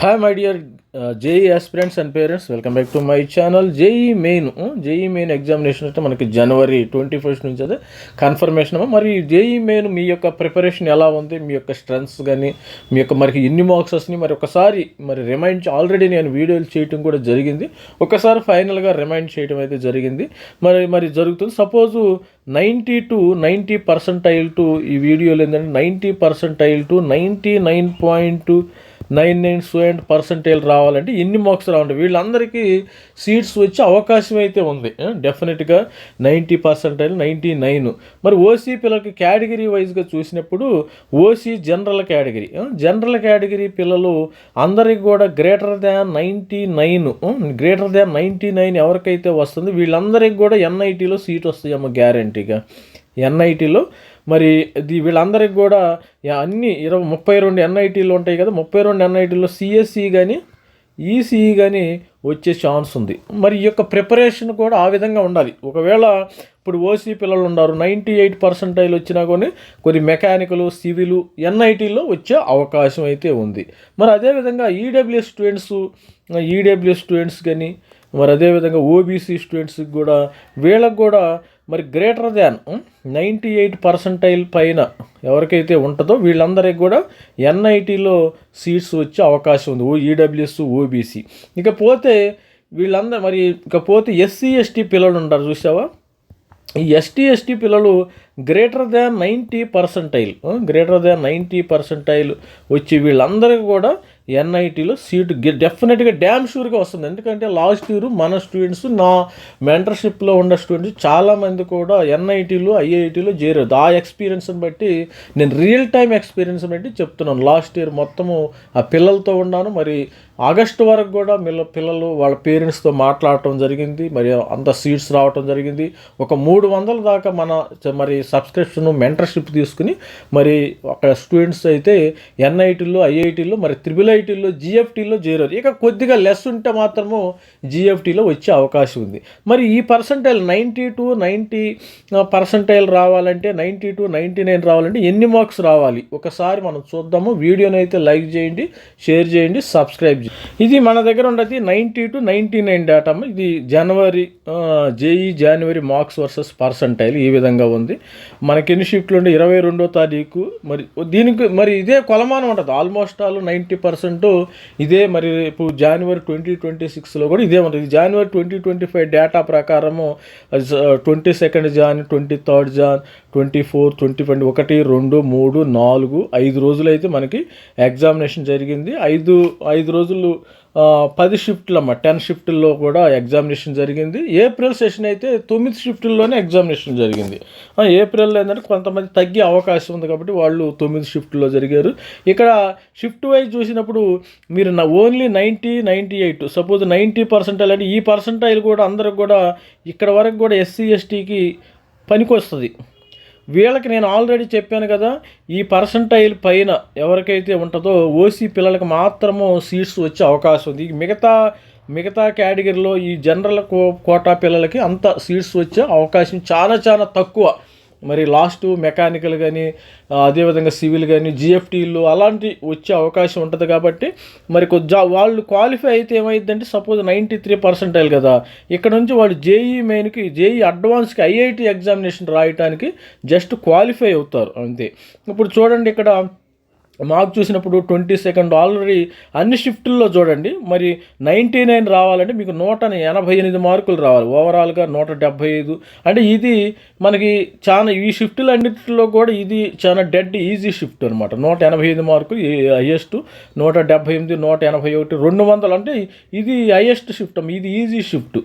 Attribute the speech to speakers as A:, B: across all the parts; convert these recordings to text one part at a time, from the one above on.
A: Hi my dear JEE aspirants and parents welcome back to my channel JEE main JEE main examination అయితే మనకి జనవరి twenty first నుంచి అదే confirmation మరి JEE main మీ యొక్క preparation ఎలా ఉంది? మీ యొక్క స్ట్రెంగ్స్ కానీ మీ యొక్క మరి ఎన్ని మార్క్స్ మరి ఒకసారి మరి రిమైండ్ ఆల్రెడీ నేను వీడియోలు చేయటం కూడా జరిగింది. ఒకసారి ఫైనల్గా రిమైండ్ చేయడం అయితే జరిగింది. మరి మరి జరుగుతుంది. Suppose ninety to ninety percentile to ఈ వీడియోలు ఏంటంటే ninety percentile to ninety nine point nine nine student percentage రావాలంటే ఇన్ని మార్క్స్ రావాలి వీళ్ళందరికీ సీట్స్ వచ్చే అవకాశం అయితే ఉంది. డెఫినెట్గా నైంటీ పర్సెంటైల్ నైంటీ నైన్. మరి ఓసీ పిల్లలకి కేటగిరీ వైజ్గా చూసినప్పుడు OC general category. General category పిల్లలు అందరికి కూడా greater than ninety nine. Greater than ninety nine ఎవరికైతే వస్తుంది వీళ్ళందరికీ కూడా ఎన్ఐటీలో సీట్ వస్తాయమ్మ గ్యారంటీగా. ఎన్ఐటీలో. మరి ఇది వీళ్ళందరికి కూడా అన్ని ఇరవై ముప్పై రెండు ఎన్ఐటీలు ఉంటాయి కదా ముప్పై రెండు ఎన్ఐటీలో సిఎస్సి కానీ ఈసీఈ కానీ వచ్చే ఛాన్స్ ఉంది. మరి ఈ యొక్క ప్రిపరేషన్ కూడా ఆ విధంగా ఉండాలి. ఒకవేళ ఇప్పుడు ఓసీ పిల్లలు ఉన్నారు నైంటీ ఎయిట్ పర్సెంటైల్ వచ్చినా కొన్ని కొన్ని మెకానికల్ సివిల్ ఎన్ఐటీలో వచ్చే అవకాశం అయితే ఉంది. మరి అదేవిధంగా ఈడబ్ల్యూఎస్ స్టూడెంట్స్ ఈడబ్ల్యూఎస్ స్టూడెంట్స్ కానీ మరి అదేవిధంగా ఓబీసీ స్టూడెంట్స్కి కూడా వీళ్ళకి కూడా మరి greater than ninety eight percentile పైన ఎవరికైతే ఉంటుందో వీళ్ళందరికీ కూడా ఎన్ఐటీలో సీట్స్ వచ్చే అవకాశం ఉంది. ఓ ఈడబ్ల్యూఎస్ ఓబీసీ ఇకపోతే వీళ్ళందరూ మరి ఇకపోతే ఎస్సీ ఎస్టీ పిల్లలు ఉంటారు చూసావా ఈ ఎస్టీ ఎస్టీ పిల్లలు greater than ninety percentile greater than ninety percentile వచ్చి వీళ్ళందరికీ కూడా ఎన్ఐటీలో సీటు డెఫినెట్గా డ్యామ్ షూర్గా వస్తుంది. ఎందుకంటే లాస్ట్ ఇయర్ మన స్టూడెంట్స్ నా మెంటర్షిప్లో ఉన్న స్టూడెంట్స్ చాలామంది కూడా ఎన్ఐటీలో ఐఐటీలో చేరారు. ఆ ఎక్స్పీరియన్స్ని బట్టి నేను రియల్ టైం ఎక్స్పీరియన్స్ బట్టి చెప్తున్నాను. లాస్ట్ ఇయర్ మొత్తము ఆ పిల్లలతో ఉన్నాను. మరి ఆగస్టు వరకు కూడా మిల్ల పిల్లలు వాళ్ళ పేరెంట్స్తో మాట్లాడటం జరిగింది. మరి అంత సీట్స్ రావటం జరిగింది. ఒక మూడు వందల దాకా మన మరి సబ్స్క్రిప్షన్ మెంటర్షిప్ తీసుకుని మరి అక్కడ స్టూడెంట్స్ అయితే ఎన్ఐటీలో ఐఐటీలో మరి త్రిబుల్ ఐటీలో జిఎఫ్టీలో చేరారు. ఇక కొద్దిగా లెస్ ఉంటే మాత్రము జిఎఫ్టీలో వచ్చే అవకాశం ఉంది. మరి ఈ percentile ninety to ninety percentile రావాలంటే నైంటీ టు నైంటీ నైన్ రావాలంటే ఎన్ని మార్క్స్ రావాలి? ఒకసారి మనం చూద్దాము. వీడియోని అయితే లైక్ చేయండి షేర్ చేయండి సబ్స్క్రైబ్ చేయండి ఇది మన దగ్గర ఉండేది ninety to ninety nine data ఇది జనవరి జేఈ జనవరి మార్క్స్ వర్సెస్ పర్సంటైల్ ఈ విధంగా ఉంది. మనకి ఎన్ని ఉండే? ఇరవై రెండో తారీఖు. మరి దీనికి మరి ఇదే కొలమానం ఉంటుంది. ఆల్మోస్ట్ ఆల్ నైంటీ పర్సెంట్ ఇదే మరి ఇప్పుడు జనవరి ట్వంటీ ట్వంటీ సిక్స్లో కూడా ఇదే ఉంటుంది. జనవరి ట్వంటీ ట్వంటీ ఫైవ్ డేటా ప్రకారము twenty second Jan twenty third Jan twenty four twenty twenty ఒకటి రెండు మూడు నాలుగు ఐదు రోజులు అయితే మనకి ఎగ్జామినేషన్ జరిగింది. ఐదు ఐదు రోజులు ఆ, పది షిఫ్ట్లు అమ్మ టెన్ షిఫ్టుల్లో కూడా ఎగ్జామినేషన్ జరిగింది. ఏప్రిల్ సెషన్ అయితే తొమ్మిది షిఫ్టుల్లోనే ఎగ్జామినేషన్ జరిగింది. ఏప్రిల్లో ఏంటంటే కొంతమంది తగ్గే అవకాశం ఉంది కాబట్టి వాళ్ళు తొమ్మిది షిఫ్ట్లో జరిగారు. ఇక్కడ షిఫ్ట్ వైజ్ చూసినప్పుడు మీరు నా only ninety ninety eight suppose ninety percentile అంటే ఈ పర్సెంటైల్ కూడా అందరికి కూడా ఇక్కడ వరకు కూడా ఎస్సీ ఎస్టీకి పనికొస్తుంది. వీళ్ళకి నేను ఆల్రెడీ చెప్పాను కదా ఈ పర్సంటైల్ పైన ఎవరికైతే ఉంటుందో ఓసీ పిల్లలకు మాత్రము సీట్స్ వచ్చే అవకాశం ఉంది. మిగతా మిగతా కేటగిరీలో ఈ జనరల్ కో కోటా పిల్లలకి అంత సీట్స్ వచ్చే అవకాశం చాలా చాలా తక్కువ. మరి లాస్ట్ మెకానికల్ కానీ అదేవిధంగా సివిల్ కానీ జిఎఫ్టీలు అలాంటి వచ్చే అవకాశం ఉంటుంది కాబట్టి మరి కొద్ది వాళ్ళు క్వాలిఫై అయితే ఏమైందంటే సపోజ్ నైంటీ త్రీ పర్సెంటైల్ కదా ఇక్కడ నుంచి వాళ్ళు జేఈ మెయిన్కి జేఈ అడ్వాన్స్కి ఐఐటి ఎగ్జామినేషన్ రాయటానికి జస్ట్ క్వాలిఫై అవుతారు అంతే. ఇప్పుడు చూడండి ఇక్కడ మార్క్ చూసినప్పుడు ట్వంటీ సెకండ్ ఆల్రెడీ అన్ని షిఫ్టుల్లో చూడండి. మరి నైంటీ నైన్ రావాలంటే మీకు నూట ఎనభై ఎనిమిది మార్కులు రావాలి. ఓవరాల్గా నూట డెబ్భై ఐదు. అంటే ఇది మనకి చాలా ఈ షిఫ్టులు అన్నిటిలో కూడా ఇది చాలా డెడ్ ఈజీ షిఫ్ట్ అనమాట నూట ఎనభై ఐదు మార్కులు హయ్యెస్ట్ నూట డెబ్బై ఎనిమిది నూట ఎనభై ఒకటి రెండు వందలు. అంటే ఇది హయ్యెస్ట్ షిఫ్ట్ ఇది ఈజీ షిఫ్ట్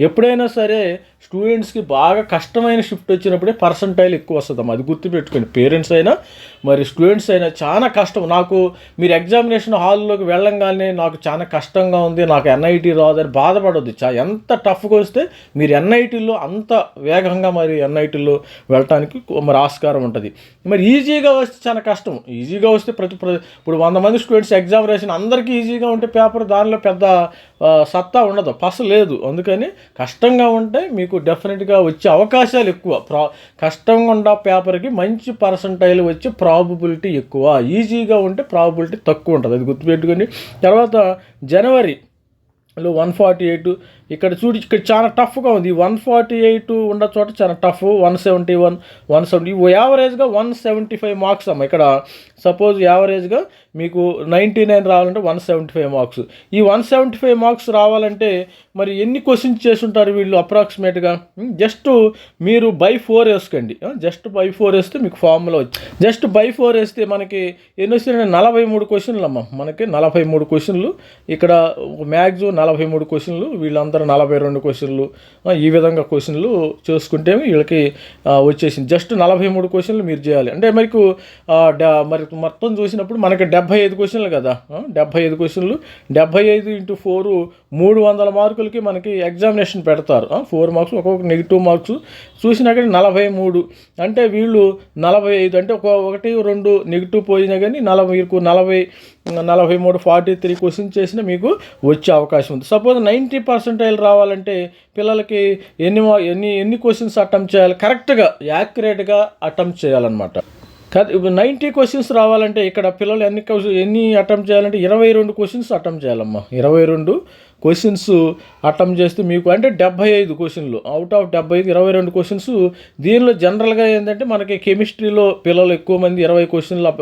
A: ఎప్పుడైనా సరే స్టూడెంట్స్కి బాగా కష్టమైన షిఫ్ట్ వచ్చినప్పుడే పర్సంటైల్ ఎక్కువ వస్తుంది అది గుర్తుపెట్టుకోండి. పేరెంట్స్ అయినా మరి స్టూడెంట్స్ అయినా చాలా కష్టం. నాకు మీరు ఎగ్జామినేషన్ హాల్లోకి వెళ్ళంగానే నాకు చాలా కష్టంగా ఉంది నాకు ఎన్ఐటి రాదని బాధపడొద్దు. చా ఎంత టఫ్గా వస్తే మీరు ఎన్ఐటీలో అంత వేగంగా మరి ఎన్ఐటీలో వెళ్ళటానికి మరి ఆస్కారం ఉంటుంది. మరి ఈజీగా వస్తే చాలా కష్టం. ఈజీగా వస్తే ప్రతి ఇప్పుడు వంద మంది స్టూడెంట్స్ ఎగ్జామ్ రాసిన అందరికీ ఈజీగా ఉంటే పేపర్ దానిలో పెద్ద సత్తా ఉండదు. పస లేదు. అందుకని కష్టంగా ఉంటే మీకు మీకు డెఫినెట్గా వచ్చే అవకాశాలు ఎక్కువ. ప్రా కష్టంగా ఉన్న పేపర్కి మంచి పర్సంటైల్ వచ్చే ప్రాబబిలిటీ ఎక్కువ. ఈజీగా ఉంటే ప్రాబబిలిటీ తక్కువ ఉంటుంది అది గుర్తుపెట్టుకొని తర్వాత జనవరి లో వన్ ఫార్టీ ఎయిట్ ఇక్కడ చూడి ఇక్కడ చాలా టఫ్గా ఉంది. వన్ ఫార్టీ ఎయిట్ ఉన్న చోట చాలా tough one seventy one one seventy యావరేజ్గా వన్ సెవెంటీ ఫైవ్ మార్క్స్ అమ్మ. ఇక్కడ సపోజ్ యావరేజ్గా మీకు నైంటీ నైన్ రావాలంటే వన్ సెవెంటీ ఫైవ్ మార్క్స్. ఈ వన్ సెవెంటీ ఫైవ్ మార్క్స్ రావాలంటే మరి ఎన్ని క్వశ్చన్స్ చేసుంటారు వీళ్ళు అప్రాక్సిమేట్గా? జస్ట్ మీరు బై ఫోర్ వేసుకోండి. జస్ట్ బై ఫోర్ వేస్తే మీకు ఫార్ములా వచ్చి జస్ట్ బై ఫోర్ వేస్తే మనకి ఎన్ని వస్తున్నాయి నలభై మూడు క్వశ్చన్లు అమ్మ. మనకి నలభై మూడు క్వశ్చన్లు ఇక్కడ మ్యాక్సిమం నలభై మూడు క్వశ్చన్లు వీళ్ళందరూ నలభై రెండు క్వశ్చన్లు ఈ విధంగా క్వశ్చన్లు చూసుకుంటే వీళ్ళకి వచ్చేసింది. జస్ట్ నలభై మూడు క్వశ్చన్లు మీరు చేయాలి. అంటే మీకు మరి డ- మొత్తం చూసినప్పుడు మనకి డెబ్బై ఐదు క్వశ్చన్లు కదా డెబ్బై ఐదు క్వశ్చన్లు. డెబ్బై ఐదు ఇంటూ ఫోరు మూడు వందల మార్కులకి మనకి ఎగ్జామినేషన్ పెడతారు ఫోర్ మార్క్స్ ఒక్కొక్క నెగిటివ్ మార్క్స్. చూసినాక కానీ నలభై మూడు. అంటే వీళ్ళు నలభై ఐదు అంటే ఒక ఒకటి రెండు నెగిటివ్ పోయినా కానీ నలభై మీకు నలభై నలభై మూడు ఫార్టీ త్రీ క్వశ్చన్స్ చేసినా మీకు వచ్చే అవకాశం ఉంది. సపోజ్ నైంటీ పర్సెంటైల్ రావాలంటే పిల్లలకి ఎన్ని ఎన్ని ఎన్ని క్వశ్చన్స్ అటెంప్ట్ చేయాలి? కరెక్ట్గా యాక్యురేట్గా అటెంప్ట్ చేయాలన్నమాట. కాదు నైంటీ క్వశ్చన్స్ రావాలంటే ఇక్కడ పిల్లలు ఎన్ని ఎన్ని అటెంప్ట్ చేయాలంటే ఇరవై రెండు క్వశ్చన్స్ అటెంప్ట్ చేయాలమ్మా. ఇరవై రెండు క్వశ్చన్స్ అటెంప్ట్ చేస్తే మీకు అంటే డెబ్బై ఐదు క్వశ్చన్లు. అవుట్ ఆఫ్ డెబ్బై ఐదు ఇరవై రెండు క్వశ్చన్స్. దీనిలో జనరల్గా ఏంటంటే మనకి కెమిస్ట్రీలో పిల్లలు ఎక్కువ మంది ఇరవై క్వశ్చన్లు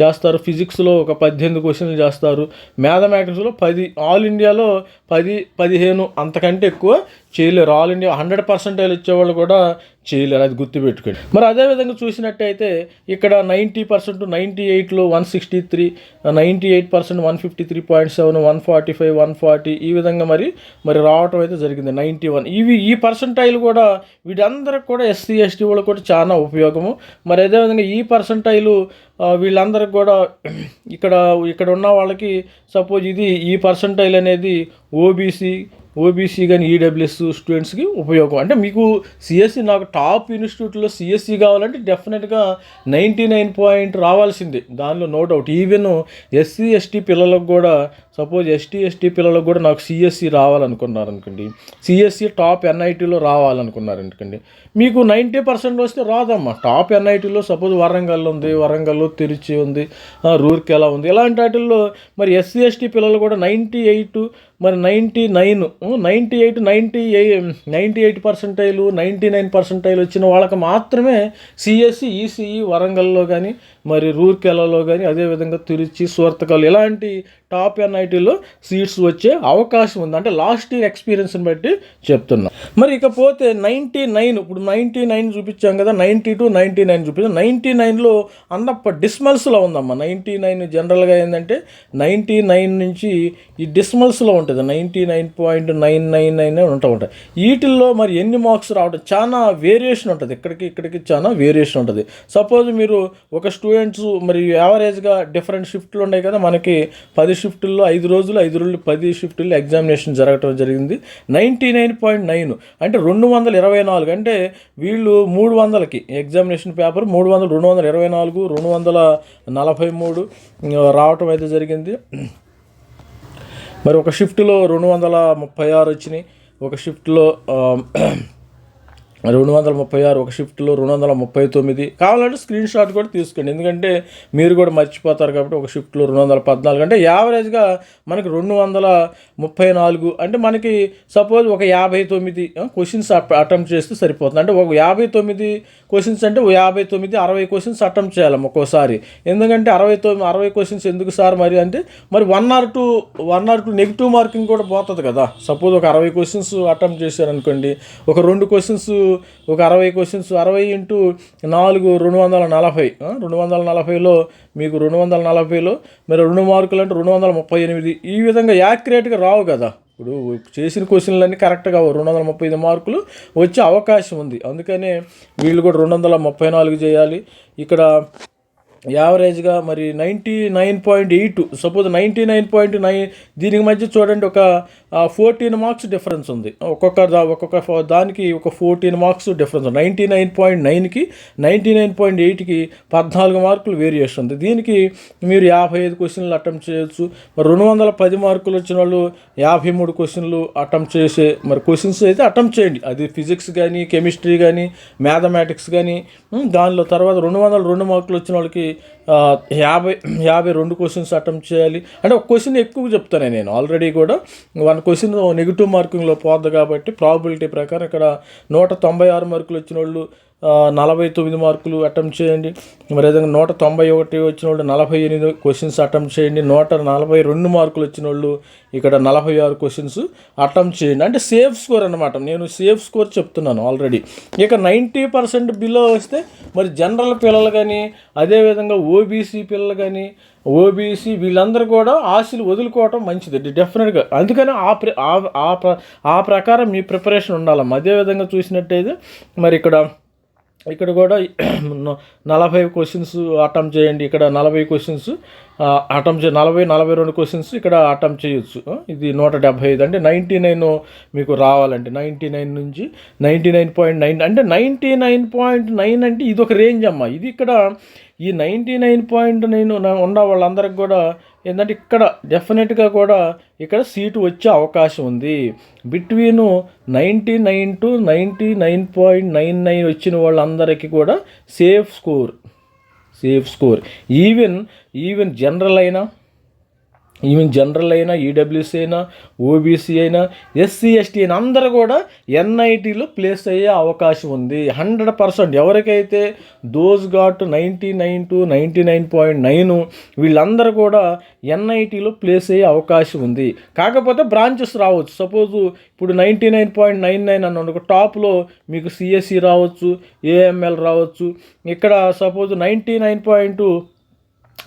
A: చేస్తారు. ఫిజిక్స్లో ఒక పద్దెనిమిది క్వశ్చన్లు చేస్తారు. మ్యాథమెటిక్స్లో పది ఆల్ ఇండియాలో పది పదిహేను అంతకంటే ఎక్కువ చేయలేరు. ఆల్ ఇండియా హండ్రెడ్ పర్సెంటేజ్ ఇచ్చేవాళ్ళు కూడా చేయలేరు. అది గుర్తుపెట్టుకోండి. మరి అదేవిధంగా చూసినట్టయితే ఇక్కడ నైంటీ పర్సెంట్ నైంటీ ఎయిట్లో one sixty three ninety eight percent one fifty three point seven one forty five one forty ఈ విధంగా మరి మరి రావటం అయితే జరిగింది. నైంటీ వన్ ఇవి ఈ పర్సంటైల్ కూడా వీటందరికి కూడా ఎస్సీ ఎస్టీ వాళ్ళకి కూడా చాలా ఉపయోగము. మరి అదేవిధంగా ఈ పర్సంటైలు వీళ్ళందరికి కూడా ఇక్కడ ఇక్కడ ఉన్న వాళ్ళకి సపోజ్ ఇది ఈ పర్సంటైల్ అనేది ఓబీసీ ఓబీసీ కానీ ఈడబ్ల్యూఎస్ స్టూడెంట్స్కి ఉపయోగం. అంటే మీకు సిఎస్సి నాకు టాప్ ఇన్స్టిట్యూట్లో సిఎస్సి కావాలంటే డెఫినెట్గా నైంటీ నైన్ పాయింట్ రావాల్సిందే. దానిలో no doubt even SC ST పిల్లలకు కూడా సపోజ్ ఎస్టీ ఎస్టీ పిల్లలకు కూడా నాకు సిఎస్సి రావాలనుకున్నారు అనుకోండి సిఎస్సి టాప్ ఎన్ఐటీలో రావాలనుకున్నారనుకోండి మీకు నైంటీ పర్సెంట్ వస్తే రాదమ్మా. టాప్ ఎన్ఐటీలో సపోజ్ వరంగల్ ఉంది వరంగల్లో తిరుచి ఉంది రూర్కెలా ఉంది ఇలాంటి వాటిల్లో మరి ఎస్సీ ఎస్టీ పిల్లలు కూడా నైంటీ ఎయిట్ మరి ninety nine ninety eight ninety ninety eight percentile ninety nine percentile వచ్చిన వాళ్ళకి మాత్రమే సిఎస్సి ఈసీఈ వరంగల్లో కానీ మరి రూర్కెలలో కానీ అదేవిధంగా తిరుచి సూర్తకల్ ఇలాంటి టాప్ ఎన్ఐటీలో సీట్స్ వచ్చే అవకాశం ఉంది. అంటే లాస్ట్ ఇయర్ ఎక్స్పీరియన్స్ని బట్టి చెప్తున్నా. మరి ఇకపోతే నైంటీ నైన్ ఇప్పుడు నైంటీ నైన్ చూపించాం కదా నైంటీ టు నైంటీ నైన్ చూపించాం. నైంటీ నైన్లో అన్నప్ప డిస్మల్స్లో ఉందమ్మా. నైంటీ నైన్ జనరల్గా ఏంటంటే నైంటీ నైన్ నుంచి ఈ డిస్మల్స్లో ఉంటుంది. Ninety nine point nine nine nine ఉంటూ ఉంటాయి వీటిల్లో మరి ఎన్ని మార్క్స్ రావడం చాలా వేరియేషన్ ఉంటుంది. ఇక్కడికి ఇక్కడికి చాలా వేరియేషన్ ఉంటుంది. సపోజ్ మీరు ఒక స్టూడెంట్స్ మరి యావరేజ్గా డిఫరెంట్ షిఫ్ట్లు ఉన్నాయి కదా మనకి పది షిఫ్టుల్లో ఐదు రోజులు ఐదు రోజులు పది షిఫ్టుల్లో ఎగ్జామినేషన్ జరగటం జరిగింది. నైంటీ నైన్ పాయింట్ నైన్ అంటే రెండు వందల ఇరవై నాలుగు అంటే వీళ్ళు మూడు వందలకి ఎగ్జామినేషన్ పేపర్ మూడు వందలు రెండు వందల ఇరవై నాలుగు రెండు వందల నలభై మూడు రావటం అయితే జరిగింది. మరి ఒక షిఫ్ట్లో రెండు వందల ముప్పై ఆరు వచ్చినాయి. ఒక షిఫ్ట్లో రెండు వందల ముప్పై ఆరు ఒక షిఫ్ట్లో రెండు వందల ముప్పై తొమ్మిది. కావాలంటే స్క్రీన్ షాట్ కూడా తీసుకోండి. ఎందుకంటే మీరు కూడా మర్చిపోతారు కాబట్టి ఒక షిఫ్ట్లో రెండు వందల పద్నాలుగు. అంటే యావరేజ్గా మనకి రెండు వందల ముప్పై నాలుగు. అంటే మనకి సపోజ్ ఒక యాభై తొమ్మిది క్వశ్చన్స్ అటెంప్ట్ చేస్తే సరిపోతుంది. అంటే ఒక యాభై తొమ్మిది క్వశ్చన్స్ అంటే ఒక యాభై తొమ్మిది అరవై క్వశ్చన్స్ అటెంప్ట్ చేయాలి ఒక్కోసారి. ఎందుకంటే అరవై తొమ్మిది అరవై క్వశ్చన్స్ ఎందుకు సార్ మరి అంటే మరి one or two one or two negative marking కూడా పోతుంది కదా. సపోజ్ ఒక అరవై క్వశ్చన్స్ అటెంప్ట్ చేశారనుకోండి ఒక రెండు క్వశ్చన్స్ ఒక అరవై క్వశ్చన్స్ అరవై ఇంటూ నాలుగు రెండు వందల నలభై. రెండు వందల నలభైలో మీకు రెండు వందల నలభైలో మరి రెండు మార్కులు అంటే రెండు వందల ముప్పై ఎనిమిది. ఈ విధంగా యాక్యురేట్గా రావు కదా. ఇప్పుడు చేసిన క్వశ్చన్లన్నీ కరెక్ట్గా రెండు వందల ముప్పై ఐదు మార్కులు వచ్చే అవకాశం ఉంది. అందుకనే వీళ్ళు కూడా రెండు వందల ముప్పై నాలుగు చేయాలి. ఇక్కడ యావరేజ్గా మరి ninety nine point eight suppose ninety nine point nine దీనికి మధ్య చూడండి ఒక ఫోర్టీన్ మార్క్స్ డిఫరెన్స్ ఉంది. ఒక్కొక్క దా ఒక్కొక్క దానికి ఒక ఫోర్టీన్ మార్క్స్ డిఫరెన్స్ ఉంది. నైంటీ నైన్ పాయింట్ నైన్కి నైంటీ నైన్ పాయింట్ ఎయిట్కి పద్నాలుగు మార్కులు వేరియేషన్ ఉంది. దీనికి మీరు యాభై ఐదు క్వశ్చన్లు అటెంప్ట్ చేయొచ్చు. మరి రెండు వందల పది మార్కులు వచ్చిన వాళ్ళు యాభై మూడు క్వశ్చన్లు అటెంప్ట్ చేసే మరి క్వశ్చన్స్ అయితే అటెంప్ట్ చేయండి. అది ఫిజిక్స్ కానీ కెమిస్ట్రీ కానీ మ్యాథమెటిక్స్ కానీ దానిలో తర్వాత రెండు వందల రెండు మార్కులు వచ్చిన వాళ్ళకి యాభై యాభై రెండు క్వశ్చన్స్ అటెంప్ట్ చేయాలి. అంటే ఒక క్వశ్చన్ ఎక్కువ చెప్తాను నేను. ఆల్రెడీ కూడా వన్ క్వశ్చన్ నెగిటివ్ మార్కింగ్లో పోద్ది కాబట్టి ప్రాబిలిటీ ప్రకారం ఇక్కడ నూట తొంభై ఆరు మార్కులు వచ్చిన వాళ్ళు నలభై తొమ్మిది మార్కులు అటెంప్ట్ చేయండి. మరి విధంగా నూట తొంభై ఒకటి వచ్చిన వాళ్ళు నలభై ఎనిమిది క్వశ్చన్స్ అటెంప్ట్ చేయండి. నూట నలభై రెండు మార్కులు వచ్చిన వాళ్ళు ఇక్కడ నలభై ఆరు క్వశ్చన్స్ అటెంప్ట్ చేయండి. అంటే సేఫ్ స్కోర్ అనమాట నేను సేఫ్ స్కోర్ చెప్తున్నాను ఆల్రెడీ. ఇక నైంటీ పర్సెంట్ బిలో వస్తే మరి జనరల్ పిల్లలు కానీ అదేవిధంగా ఓబీసీ పిల్లలు కానీ ఓబీసీ వీళ్ళందరూ కూడా ఆశలు వదులుకోవటం మంచిది. డెఫినెట్గా. అందుకని ఆ ప్ర ఆ- ఆ ప్ర- ఆ ప్రకారం మీ ప్రిపరేషన్ ఉండాలమ్మా అదేవిధంగా చూసినట్టయితే మరి ఇక్కడ ఇక్కడ కూడా నలభై క్వశ్చన్స్ అటెంప్ట్ చేయండి. ఇక్కడ నలభై క్వశ్చన్స్ అటెంప్ట్ చే నలభై నలభై రెండు క్వశ్చన్స్ ఇక్కడ అటెంప్ట్ చేయొచ్చు. ఇది నూట డెబ్భై ఐదు. అంటే నైంటీ నైన్ మీకు రావాలండి. నైంటీ నైన్ నుంచి నైంటీ నైన్ పాయింట్ నైన్ అంటే నైంటీ నైన్ పాయింట్ నైన్ అంటే ఇది ఒక రేంజ్ అమ్మా. ఇది ఇక్కడ ఈ నైంటీ నైన్ పాయింట్ నైన్ ఉన్న వాళ్ళందరికి కూడా ఏంటంటే ఇక్కడ డెఫినెట్గా కూడా ఇక్కడ సీటు వచ్చే అవకాశం ఉంది. Between ninety nine to ninety nine point nine nine వచ్చిన వాళ్ళందరికీ కూడా safe score safe score. Even even general అయినా ఈవెన్ జనరల్ అయినా ఈడబ్ల్యూసీ అయినా ఓబీసీ అయినా ఎస్సీ ఎస్టీ అయినా అందరూ కూడా ఎన్ఐటీలో ప్లేస్ అయ్యే అవకాశం ఉంది. హండ్రెడ్ పర్సెంట్ ఎవరికైతే those got ninety nine to ninety nine point nine వీళ్ళందరూ కూడా ఎన్ఐటీలో ప్లేస్ అయ్యే అవకాశం ఉంది. కాకపోతే బ్రాంచెస్ రావచ్చు. సపోజు ఇప్పుడు ninety nine point nine nine అని ఒక టాప్లో మీకు సిఎస్సి రావచ్చు ఏఎంఎల్ రావచ్చు. ఇక్కడ సపోజ్ నైంటీ నైన్ పాయింట్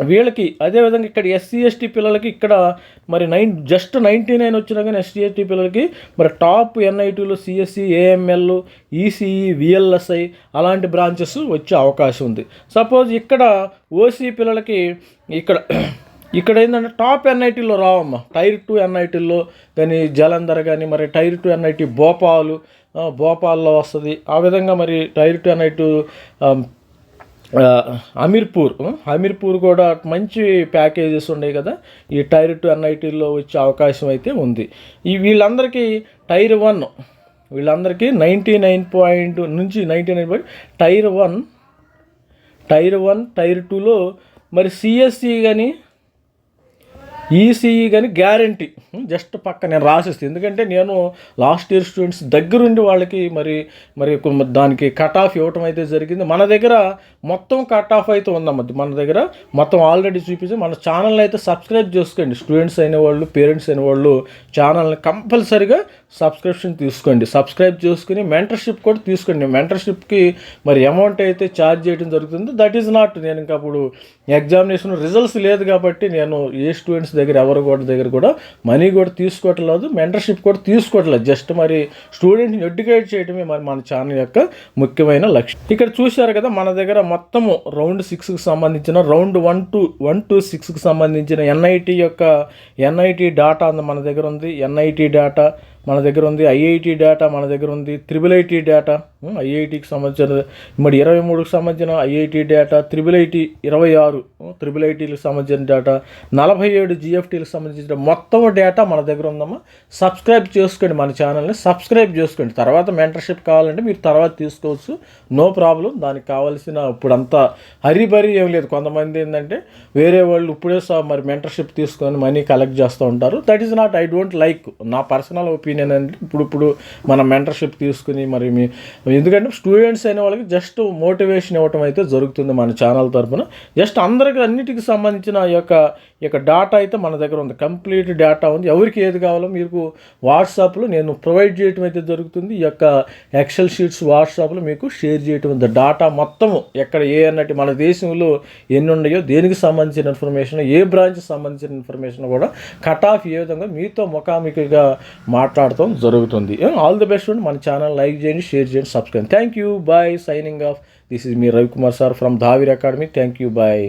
A: వీళ్ళకి అదేవిధంగా ఇక్కడ ఎస్సీ ఎస్టీ పిల్లలకి ఇక్కడ మరి నైన్ జస్ట్ నైంటీ నైన్ వచ్చినా కానీ ఎస్టీ ఎస్టీ పిల్లలకి మరి టాప్ ఎన్ఐటీలో సిఎస్సి ఏఎంఎల్ ఈసీఈ విఎల్ఎస్ఐ అలాంటి బ్రాంచెస్ వచ్చే అవకాశం ఉంది. సపోజ్ ఇక్కడ ఓసీ పిల్లలకి ఇక్కడ ఇక్కడ ఏంటంటే టాప్ ఎన్ఐటీలో రావమ్మ. టైర్ టూ ఎన్ఐటీల్లో కానీ జలంధర్ కానీ మరి టైర్ టూ ఎన్ఐటి భోపాలు భోపాల్లో వస్తుంది. ఆ విధంగా మరి tier two NIT Hamirpur Hamirpur కూడా మంచి ప్యాకేజెస్ ఉన్నాయి కదా. ఈ టైర్ టూ ఎన్ఐటీలో వచ్చే అవకాశం అయితే ఉంది. ఈ వీళ్ళందరికీ టైర్ వన్ వీళ్ళందరికీ నైంటీ నైన్ పాయింట్ నుంచి ninety nine point tier one tier one tier టూలో మరి సిఎస్సి కానీ ఈసీఈ కానీ గ్యారంటీ జస్ట్ పక్క నేను రాసిస్తాను ఎందుకంటే నేను లాస్ట్ ఇయర్ స్టూడెంట్స్ దగ్గరుండి వాళ్ళకి మరి మరి దానికి కట్ ఆఫ్ ఇవ్వటం అయితే జరిగింది. మన దగ్గర మొత్తం కట్ ఆఫ్ అయితే ఉందమ్మ. మన దగ్గర మొత్తం ఆల్రెడీ చూపించి మన ఛానల్ని అయితే సబ్స్క్రైబ్ చేసుకోండి. స్టూడెంట్స్ అయిన వాళ్ళు పేరెంట్స్ అయిన వాళ్ళు ఛానల్ని కంపల్సరిగా సబ్స్క్రిప్షన్ తీసుకోండి. సబ్స్క్రైబ్ చేసుకుని మెంటర్షిప్ కూడా తీసుకోండి. మెంటర్షిప్కి మరి అమౌంట్ అయితే ఛార్జ్ చేయడం జరుగుతుంది. దట్ ఈజ్ నాట్ నేను ఇంకా అప్పుడు ఎగ్జామినేషన్ రిజల్ట్స్ లేదు కాబట్టి నేను ఏ స్టూడెంట్స్ దగ్గర ఎవరు కూడా దగ్గర కూడా మనీ కూడా తీసుకోవట్లేదు మెంటర్షిప్ కూడా తీసుకోవట్లేదు. జస్ట్ మరి స్టూడెంట్ని ఎడ్యుకేట్ చేయడమే మరి మన ఛానల్ యొక్క ముఖ్యమైన లక్ష్యం. ఇక్కడ చూశారు కదా మన దగ్గర మొత్తము రౌండ్ సిక్స్కి సంబంధించిన round one two one two సిక్స్కి సంబంధించిన ఎన్ఐటి యొక్క ఎన్ఐటి డాటా ఉంది మన దగ్గర ఉంది. ఎన్ఐటి డాటా మన దగ్గర ఉంది ఐఐటి డేటా మన దగ్గర ఉంది త్రిబుల్ ఐటీ డేటా ఐఐటికి సంబంధించిన మరి ఇరవై మూడుకి సంబంధించిన ఐఐటి డేటా త్రిబుల్ ఐటీ ఇరవై ఆరు త్రిబుల్ ఐటీలకు సంబంధించిన డేటా నలభై ఏడు జిఎఫ్టీలకు సంబంధించిన మొత్తం డేటా మన దగ్గర ఉందమ్మా. సబ్స్క్రైబ్ చేసుకోండి మన ఛానల్ని సబ్స్క్రైబ్ చేసుకోండి. తర్వాత మెంటర్షిప్ కావాలంటే మీరు తర్వాత తీసుకోవచ్చు. నో ప్రాబ్లం దానికి కావాల్సిన ఇప్పుడంతా హరిబరి ఏం లేదు. కొంతమంది ఏంటంటే వేరే వాళ్ళు ఇప్పుడే స- మరి మెంటర్షిప్ తీసుకొని మనీ కలెక్ట్ చేస్తూ ఉంటారు. That is not I don't like నా పర్సనల్ ఒపీనియన్ అంటే ఇప్పుడు ఇప్పుడు మన మెంటర్షిప్ తీసుకుని మరి మీ ఎందుకంటే స్టూడెంట్స్ అయిన వాళ్ళకి జస్ట్ మోటివేషన్ ఇవ్వటం అయితే జరుగుతుంది మన ఛానల్ తరఫున జస్ట్ అందరికి అన్నిటికి సంబంధించిన యొక్క ఈ డాటా అయితే మన దగ్గర ఉంది. కంప్లీట్ డేటా ఉంది. ఎవరికి ఏది కావాలో మీకు వాట్సాప్లో నేను ప్రొవైడ్ చేయటం అయితే జరుగుతుంది. ఈ యొక్క ఎక్సెల్ షీట్స్ వాట్సాప్లో మీకు షేర్ చేయటం ఉంది. డేటా మొత్తము ఎక్కడ ఏ అన్నట్టు మన దేశంలో ఎన్ని ఉన్నాయో దేనికి సంబంధించిన ఇన్ఫర్మేషన్ ఏ బ్రాంచ్కి సంబంధించిన ఇన్ఫర్మేషన్ కూడా కట్ ఆఫ్ ఏ విధంగా మీతో ముఖాముఖిగా మాట్లాడటం జరుగుతుంది. ఆల్ ది బెస్ట్ మన ఛానల్ లైక్ చేయండి షేర్ చేయండి subscribe thank you bye signing off this is me Ravikumar sir from Dhavir academy thank you bye